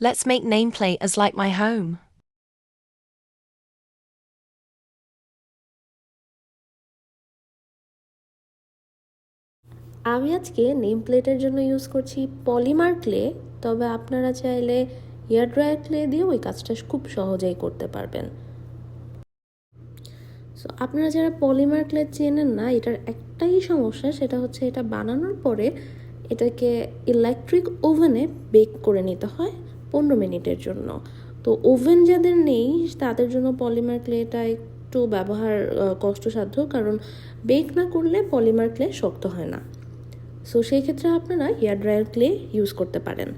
Let's make nameplate as like my home. আমি আজকে name প্লেটের জন্য ইউজ করছি পলিমার ক্লে তবে আপনারা চাইলে হেয়ার ড্রায়ার ক্লে দিয়ে ওই কাজটা খুব সহজেই করতে পারবেন সো আপনারা যারা পলিমার ক্লে চেনেন না, এটার একটাই সমস্যা সেটা হচ্ছে এটা বানানোর পরে এটাকে ইলেকট্রিক ওভেনে বেক করে নিতে হয় পনেরো মিনিটের জন্য। তো ওভেন যাদের নেই, তাদের জন্য পলিমার ক্লেটা একটু ব্যবহার কষ্টসাধ্য, কারণ বেক না করলে পলিমার ক্লে শক্ত হয় না। সো সেই ক্ষেত্রে আপনারা হেয়ার ড্রায়ার ক্লে ইউজ করতে পারেন।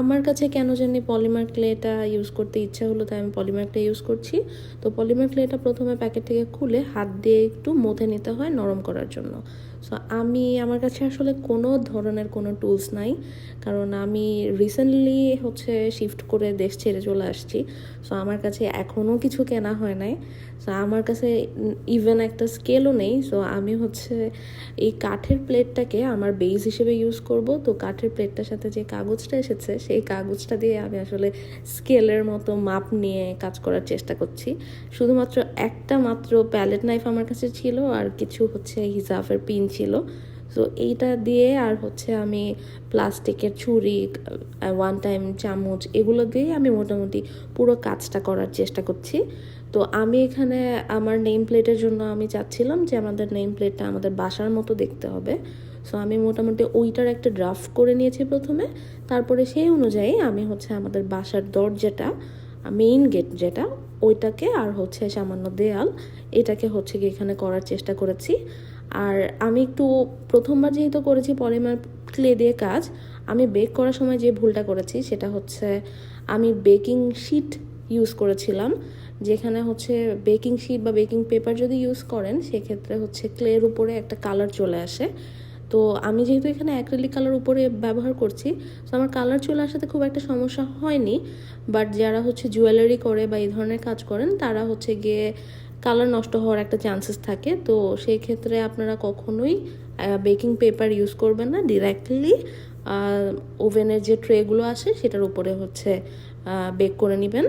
আমার কাছে কেন জানি পলিমার ক্লেটা ইউজ করতে ইচ্ছা হলো, তাই আমি পলিমার ক্লে ইউজ করছি। তো পলিমার ক্লেটা প্রথমে প্যাকেট থেকে খুলে হাত দিয়ে একটু মথে নিতে হয় নরম করার জন্য। সো আমি আমার কাছে আসলে কোনো ধরনের কোনো টুলস নাই। কারণ আমি রিসেন্টলি হচ্ছে শিফট করে দেশ ছেড়ে চলে আসছি। সো আমার কাছে এখনও কিছু কেনা হয় নাই। সো আমার কাছে ইভেন একটা স্কেলও নেই। সো আমি হচ্ছে এই কাঠের প্লেটটাকে আমার বেস হিসেবে ইউজ করব। তো কাঠের প্লেটটার সাথে যে কাগজটা এসেছে, সেই কাগজটা দিয়ে আমি আসলে স্কেলের মতো মাপ নিয়ে কাজ করার চেষ্টা করছি। শুধুমাত্র একটা মাত্র প্যালেট নাইফ আমার কাছে ছিল। আর কিছু হচ্ছে হিজাফের পিন ছিল। সো এইটা দিয়ে আর হচ্ছে আমি প্লাস্টিকের ছুরি ওয়ান টাইম চামচ এগুলো দিয়ে আমি মোটামুটি পুরো কাজটা করার চেষ্টা করছি। তো আমি এখানে আমার নেম প্লেটের জন্য আমি চাচ্ছিলাম যে আমাদের নেম প্লেটটা আমাদের বাসার মতো দেখতে হবে। সো আমি মোটামুটি ওইটার একটা ড্রাফট করে নিয়েছি প্রথমে। তারপরে সেই অনুযায়ী আমি হচ্ছে আমাদের বাসার দরজাটা মেইন গেট যেটা, ওইটাকে আর হচ্ছে সামান্য দেয়াল, এটাকে হচ্ছে কি এখানে করার চেষ্টা করেছি। আর আমি একটু প্রথমবার যেহেতু করেছি পলিমার ক্লে দিয়ে কাজ, আমি বেক করার সময় যে ভুলটা করেছি সেটা হচ্ছে আমি বেকিং শিট ইউজ করেছিলাম, যেখানে হচ্ছে বেকিং শিট বা বেকিং পেপার যদি ইউজ করেন, সেক্ষেত্রে হচ্ছে ক্লের উপরে একটা কালার চলে আসে। তো আমি যেহেতু এখানে অ্যাক্রিলিক কালার উপরে ব্যবহার করছি, তো আমার কালার চলে আসাতে খুব একটা সমস্যা হয়নি বাট যারা হচ্ছে জুয়েলারি করে বা এই ধরনের কাজ করেন, তারা হচ্ছে গিয়ে কালার নষ্ট হওয়ার একটা চান্সেস থাকে। তো সেই ক্ষেত্রে আপনারা কখনোই বেকিং পেপার ইউজ করবেন না ডিরেক্টলি ওভেনের যে ট্রেগুলো আসে সেটার উপরে হচ্ছে বেক করে নেবেন।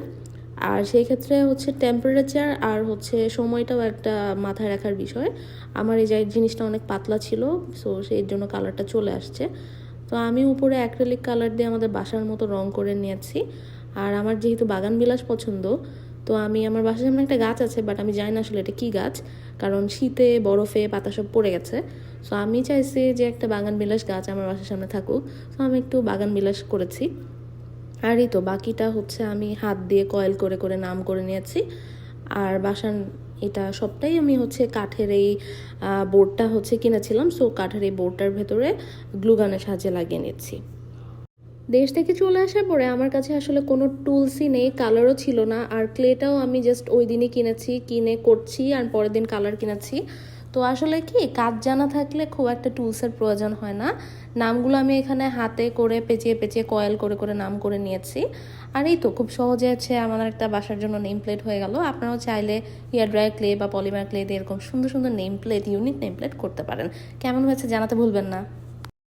আর সেই ক্ষেত্রে হচ্ছে টেম্পারেচার আর হচ্ছে সময়টাও একটা মাথায় রাখার বিষয়। আমার এই জিনিসটা অনেক পাতলা ছিল সো সেই জন্য কালারটা চলে আসছে। তো আমি উপরে অ্যাক্রেলিক কালার দিয়ে আমাদের বাসার মতো রং করে নিয়েছি। আর আমার যেহেতু বাগান বিলাস পছন্দ তো আমি আমার বাসার সামনে একটা গাছ আছে বাট আমি জানি না আসলে এটা কী গাছ, কারণ শীতে বরফে পাতা সব পড়ে গেছে। সো আমি চাইছি যে একটা বাগান বিলাস গাছ আমার বাসার সামনে থাকুক। তো আমি একটু বাগান বিলাস করেছি। আর এই তো, বাকিটা হচ্ছে আমি হাত দিয়ে কয়েল করে করে, নাম করে নিয়েছি। আর বাসান এটা সবটাই আমি হচ্ছে কাঠের এই বোর্ডটা হচ্ছে কিনেছিলাম। সো কাঠের এই বোর্ডটার ভেতরে গ্লুগানের সাহায্যে লাগিয়ে নিচ্ছি। দেশ থেকে চলে আসার পরে আমার কাছে আসলে কোনো টুলসই নেই কালারও ছিল না। আর ক্লেটাও আমি জাস্ট ওই দিনই কিনেছি, কিনে করছি আর পরের দিন কালার কিনেছি। তো আসলে কি, কাজ জানা থাকলে খুব একটা টুলসের প্রয়োজন হয় না। নামগুলো আমি এখানে হাতে করে পেঁচিয়ে পেঁচিয়ে কয়েল করে করে নাম করে নিয়েছি। আর এই তো খুব সহজে আছে আমাদের একটা বাসার জন্য নেম প্লেট হয়ে গেল। আপনারাও চাইলে হেয়ার ড্রাই ক্লে বা পলিমার ক্লে দিয়ে এরকম সুন্দর সুন্দর name plate unique name plate করতে পারেন। কেমন হয়েছে জানাতে ভুলবেন না।